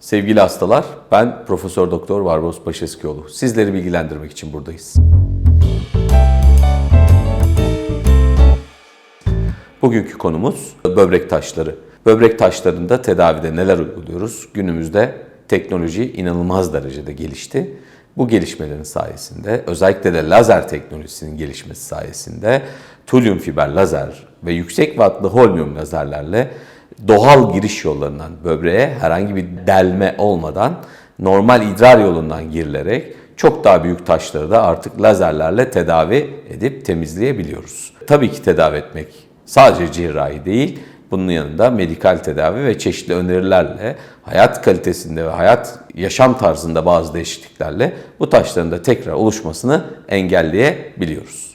Sevgili hastalar, ben Profesör Doktor Barbaros Paşeskioğlu. Sizleri bilgilendirmek için buradayız. Bugünkü konumuz böbrek taşları. Böbrek taşlarında tedavide neler uyguluyoruz? Günümüzde teknoloji inanılmaz derecede gelişti. Bu gelişmelerin sayesinde özellikle de lazer teknolojisinin gelişmesi sayesinde tulyum fiber lazer ve yüksek wattlı holmium lazerlerle doğal giriş yollarından böbreğe herhangi bir delme olmadan normal idrar yolundan girilerek çok daha büyük taşları da artık lazerlerle tedavi edip temizleyebiliyoruz. Tabii ki tedavi etmek sadece cerrahi değil, bunun yanında medikal tedavi ve çeşitli önerilerle hayat kalitesinde ve hayat yaşam tarzında bazı değişikliklerle bu taşların da tekrar oluşmasını engelleyebiliyoruz.